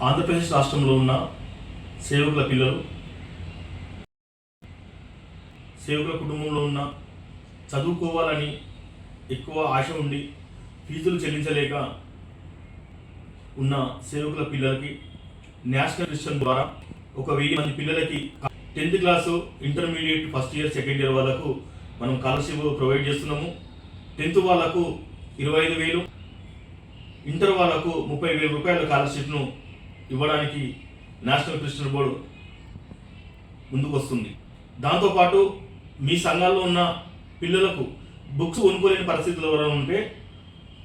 ఆంధ్రప్రదేశ్ రాష్ట్రంలో ఉన్న సేవకుల పిల్లలు సేవకుల కుటుంబంలో ఉన్న చదువుకోవాలని ఎక్కువ ఆశ ఉండి ఫీజులు చెల్లించలేక ఉన్న సేవకుల పిల్లలకి నేషనల్ మిషన్ ద్వారా ఒక వెయ్యి మంది పిల్లలకి tenth class intermediate first year second year వాళ్ళకు మనం స్కాలర్షిప్ ప్రొవైడ్ చేస్తున్నాము. టెన్త్ వాళ్ళకు ఇరవై ఐదు వేలు ఇంటర్ వాళ్ళకు ముప్పై వేల రూపాయల స్కాలర్షిప్ను ఇవ్వడానికి నేషనల్ క్రిస్టియన్ బోర్డు ముందుకు వస్తుంది దాంతోపాటు మీ సంఘాల్లో ఉన్న పిల్లలకు బుక్స్ కొనుక్కోలేని పరిస్థితులు ఉంటే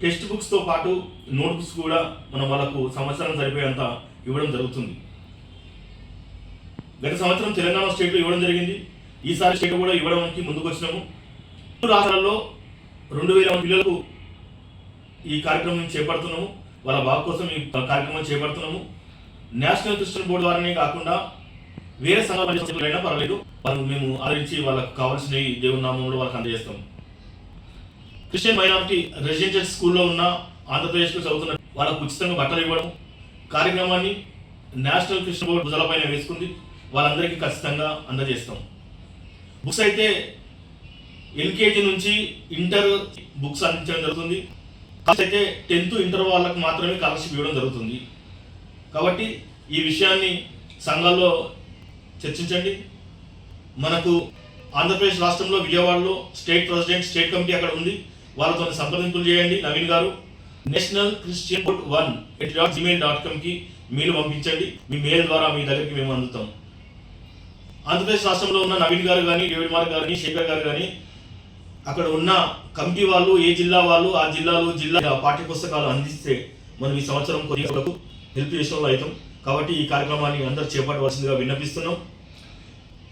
టెక్స్ట్ బుక్స్తో పాటు నోట్ బుక్స్ కూడా మనం వాళ్ళకు సంవత్సరం సరిపోయేంత ఇవ్వడం జరుగుతుంది. గత సంవత్సరం తెలంగాణ స్టేట్లో ఇవ్వడం జరిగింది. ఈసారి స్టేట్ కూడా ఇవ్వడానికి ముందుకు వచ్చినాము రాష్ట్రాల్లో రెండు వేల పిల్లలకు ఈ కార్యక్రమం చేపడుతున్నాము. వాళ్ళ బాగు కోసం ఈ కార్యక్రమం చేపడుతున్నాము. నేషనల్ క్రిస్టియన్ బోర్డు ద్వారానే కాకుండా వేరే సంఘాలైనా అయినా పర్వాలేదు. వాళ్ళు మేము ఆదరించి వాళ్ళకి కావాల్సినవి దేవుని నామంలో వాళ్ళకి అందజేస్తాం. క్రిస్టియన్ మైనారిటీ రెసిడెన్షియల్ స్కూల్లో ఉన్న ఆంధ్రప్రదేశ్లో చదువుతున్న వాళ్ళకు ఉచితంగా బట్టలు ఇవ్వడం కార్యక్రమాన్ని నేషనల్ క్రిస్టియన్ బోర్డు భుజాలపైన వేసుకుంది. వాళ్ళందరికీ ఖచ్చితంగా అందజేస్తాం. బుక్స్ అయితే ఎల్కేజీ నుంచి ఇంటర్ బుక్స్ అందించడం జరుగుతుంది. అయితే టెన్త్ ఇంటర్ వాళ్ళకు మాత్రమే స్కాలర్షిప్ ఇవ్వడం జరుగుతుంది. కాబట్టి ఈ విషయాన్ని సంఘాల్లో చర్చించండి. మనకు ఆంధ్రప్రదేశ్ రాష్ట్రంలో విజయవాడలో స్టేట్ ప్రెసిడెంట్ స్టేట్ కమిటీ అక్కడ ఉంది. వాళ్ళతో సంప్రదింపులు చేయండి. నవీన్ గారు National Christian Board one at dot Gmail dot కామ్కి mail పంపించండి. మీ మెయిల్ ద్వారా మీ దగ్గరికి మేము అందుతాం. ఆంధ్రప్రదేశ్ రాష్ట్రంలో ఉన్న నవీన్ గారు కానీ డేవిడ్ మార్క్ గారిని శేఖర్ గారు కానీ అక్కడ ఉన్న కమిటీ వాళ్ళు ఏ జిల్లా వాళ్ళు ఆ జిల్లాలో జిల్లా పాఠ్య పుస్తకాలు అందిస్తే మనం ఈ సంవత్సరం కొద్దిగా హెల్ప్ చేసిన వాళ్ళు అవుతాం. కాబట్టి ఈ కార్యక్రమాన్ని అందరూ చేపట్టవలసిందిగా విన్నపిస్తున్నాం.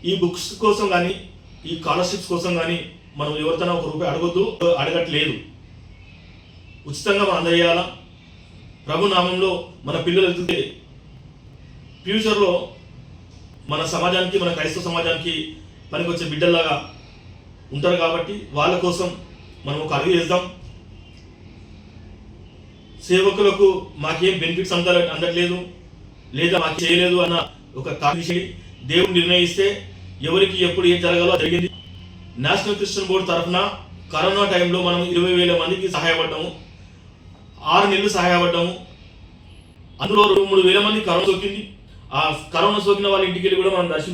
ఈ బుక్స్ కోసం కానీ ఈ స్కాలర్షిప్స్ కోసం కానీ మనం ఎవరితోనో ఒక రూపాయి అడగొద్దు అడగట్లేదు. ఉచితంగా మనం అందజేయాలా ప్రభు నామంలో మన పిల్లలు వెళ్తుంటే ఫ్యూచర్లో మన సమాజానికి మన క్రైస్తవ సమాజానికి పనికొచ్చే బిడ్డల్లాగా ఉంటారు కాబట్టి వాళ్ళ కోసం మనం ఒక అడుగు చేద్దాం సేవకులకు మాకేం బెనిఫిట్స్ అంద అందట్లేదు? లేదా మాకు చేయలేదు అన్న ఒక కాంక్షి దేవుడు నిర్ణయిస్తే ఎవరికి ఎప్పుడు ఏం జరగాలో జరిగింది. నేషనల్ క్రిస్టియన్ బోర్డు తరఫున కరోనా టైంలో మనం ఇరవై వేల మందికి సహాయపడ్డాము. ఆరు నెలలు సహాయపడ్డాము. అందులో రెండు మూడు వేల మంది కరోనా సోకింది. ఆ కరోనా సోకిన వాళ్ళ ఇంటికి వెళ్ళి కూడా మనం దర్శించాం